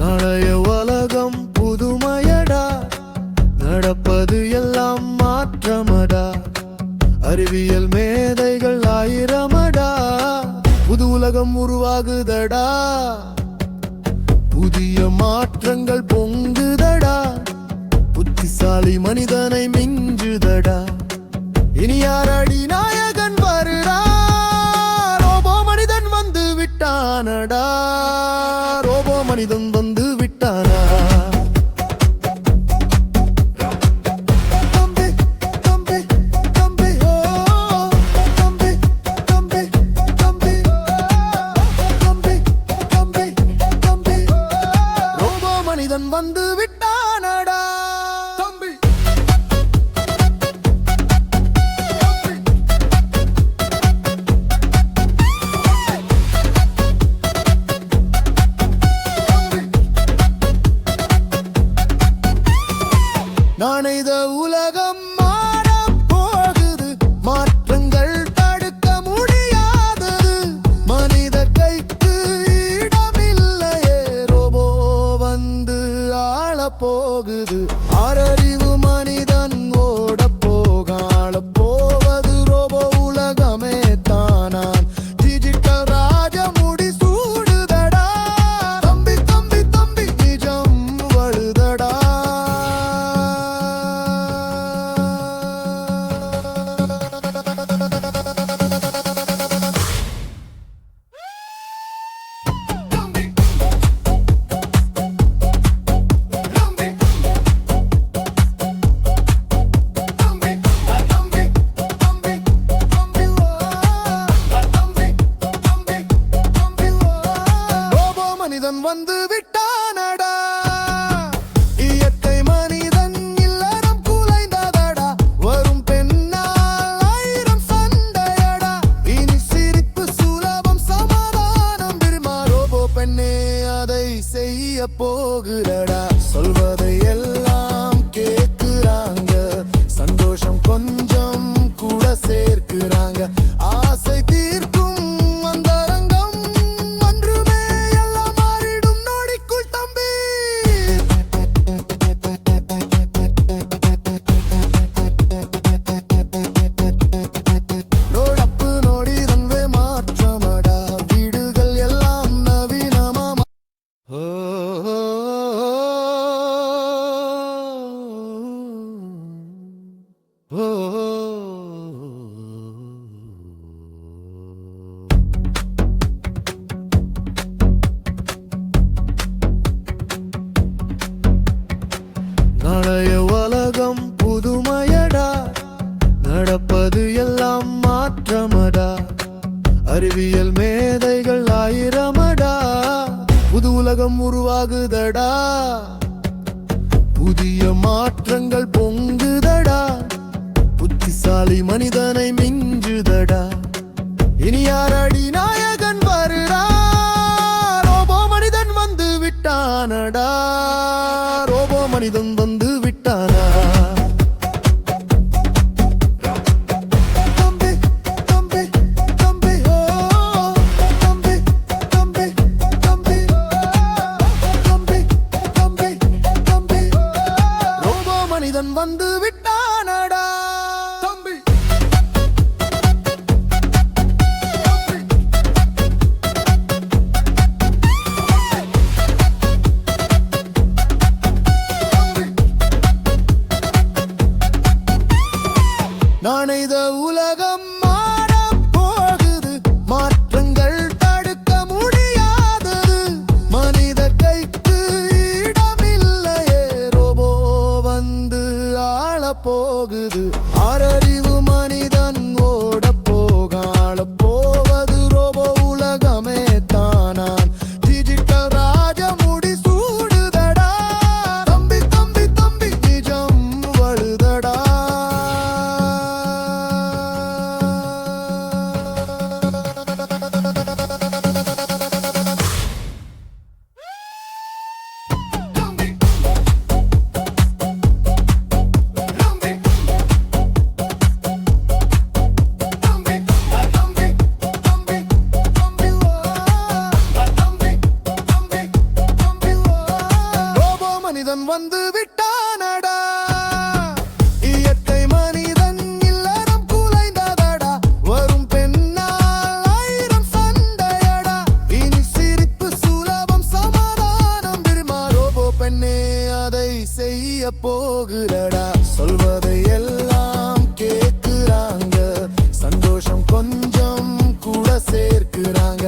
நாளைய உலகம் புதுமையடா நடப்பது எல்லாம் மாற்றமடா அறிவியல் ஆகுதடா. புதிய மாற்றங்கள் பொங்குதடா. புத்திசாலி மனிதனை மிஞ்சுதடா. இனி யாரடி நாயகன் வருடா. ரோபோ மனிதன் வந்து விட்டானடா. ரோபோ மனிதன் வந்து நாளைத உலகம் மாறப் போகுது. மாற்றங்கள் தடுக்க முடியாதது. மனித கைக்கு இடமில்லையே. ரோபோ வந்து ஆளப் போகுது. மனிதன் வந்து விட்டானடா. இயற்கை மனிதன் இல்லறம் குலைந்ததடா. வரும் பெண்ணால் ஆயிரம் சண்டையடா. இனி சிரிப்பு சுலபம் சமாதானம். விருமா ரோபோ பெண்ணே அதை செய்ய போகிற நடப்பது எல்லாம் மாற்றமடா. அறிவியல் மேதைகள் ஆயிரமடா. புது உலகம் உருவாகுதடா. புதிய மாற்றங்கள் பொங்குதடா. புத்திசாலி மனிதனை மிஞ்சுதடா. இனி யாரடி நாயகன் வருடா? ரோபோ மனிதன் வந்து விட்டானடா. ரோபோ மனிதன் வந்து செய்த உலகம் வந்து விட்டானடா. இயற்கை மனிதன் இல்லறம் குலைந்ததடா. வரும் பெண்ணால் ஆயிரம் சண்டையடா. இனி சிரிப்பு சுலபம் சமாதானம் பெருமா ரோபோ பெண்ணே அதை செய்ய போகிறடா சொல்வதை எல்லாம் கேட்கிறாங்க. சந்தோஷம் கொஞ்சம் கூட சேர்க்கிறாங்க.